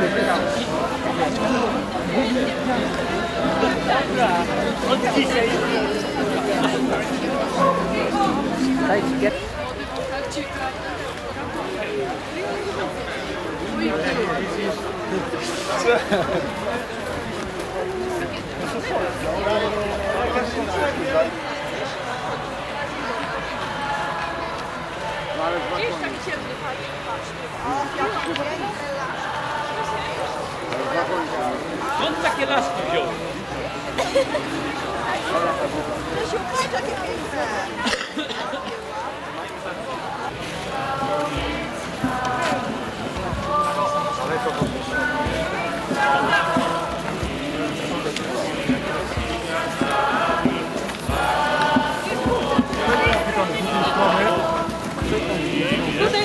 Did you get? Jeszcze mi się wypadnie. Tutaj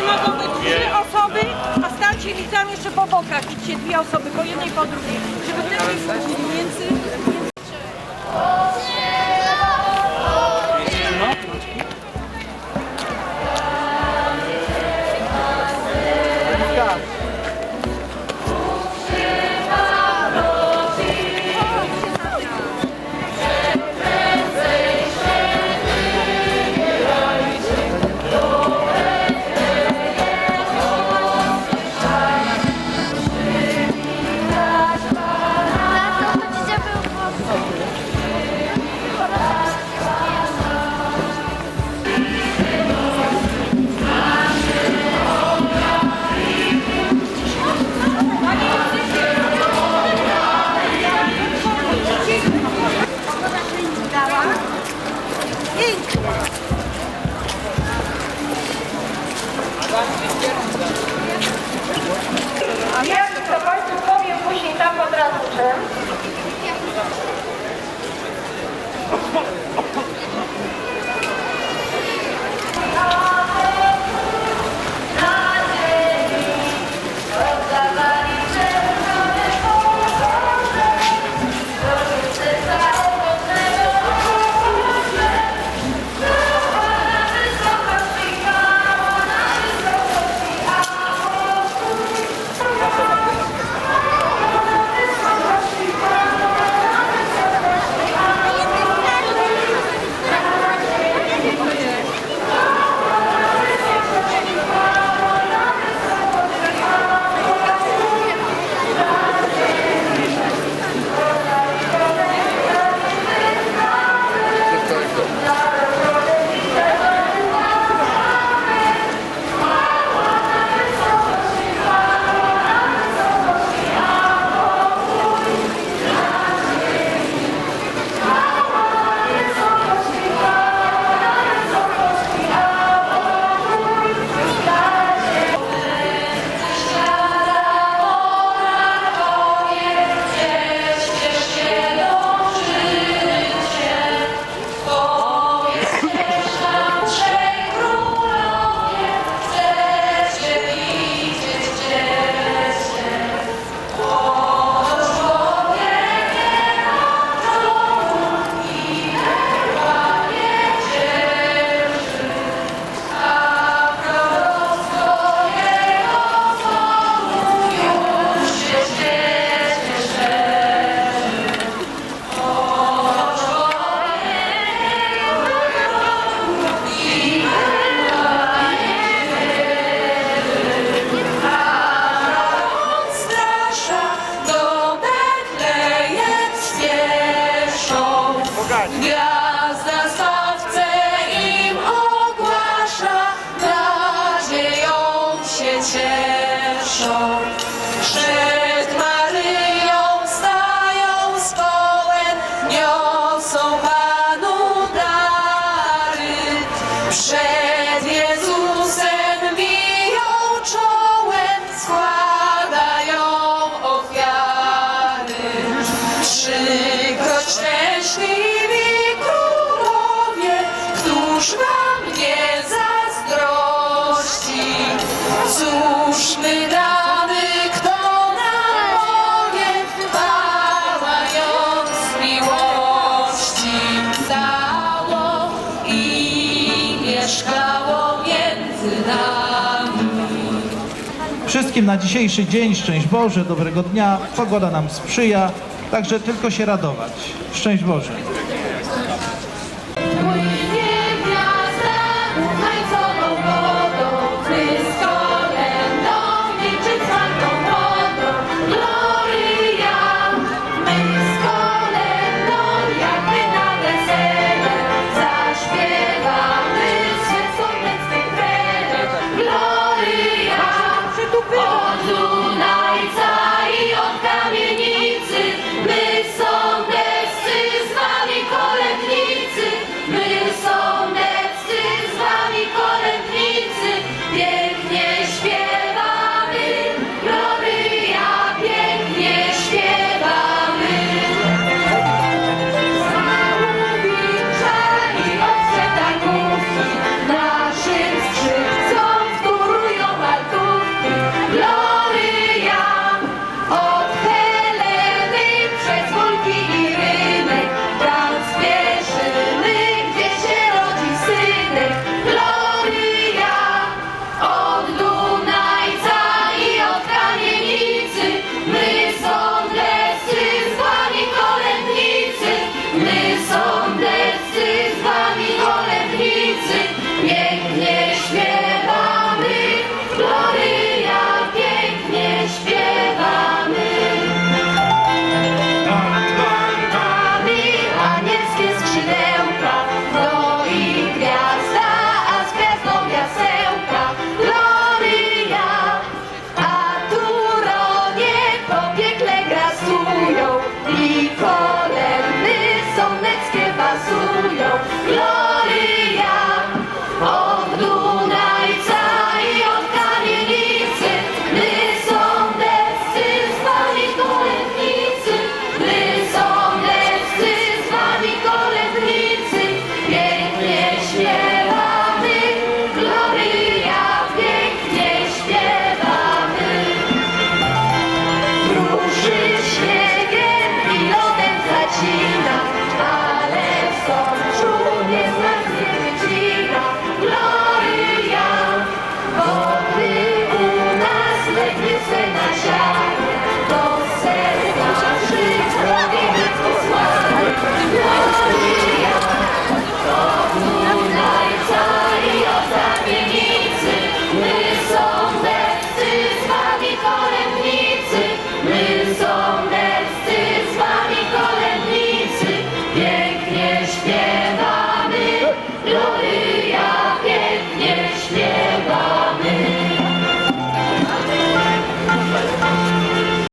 mogą być trzy osoby, a stańcie mi tam jeszcze po bokach. Idźcie dwie osoby, po jednej, po drugiej. Żeby też God. Yeah. My damy, kto nam powie, pałając miłości? Stało i mieszkało między nami. Wszystkim na dzisiejszy dzień szczęść Boże, dobrego dnia, pogoda nam sprzyja, także tylko się radować. Szczęść Boże. We saw.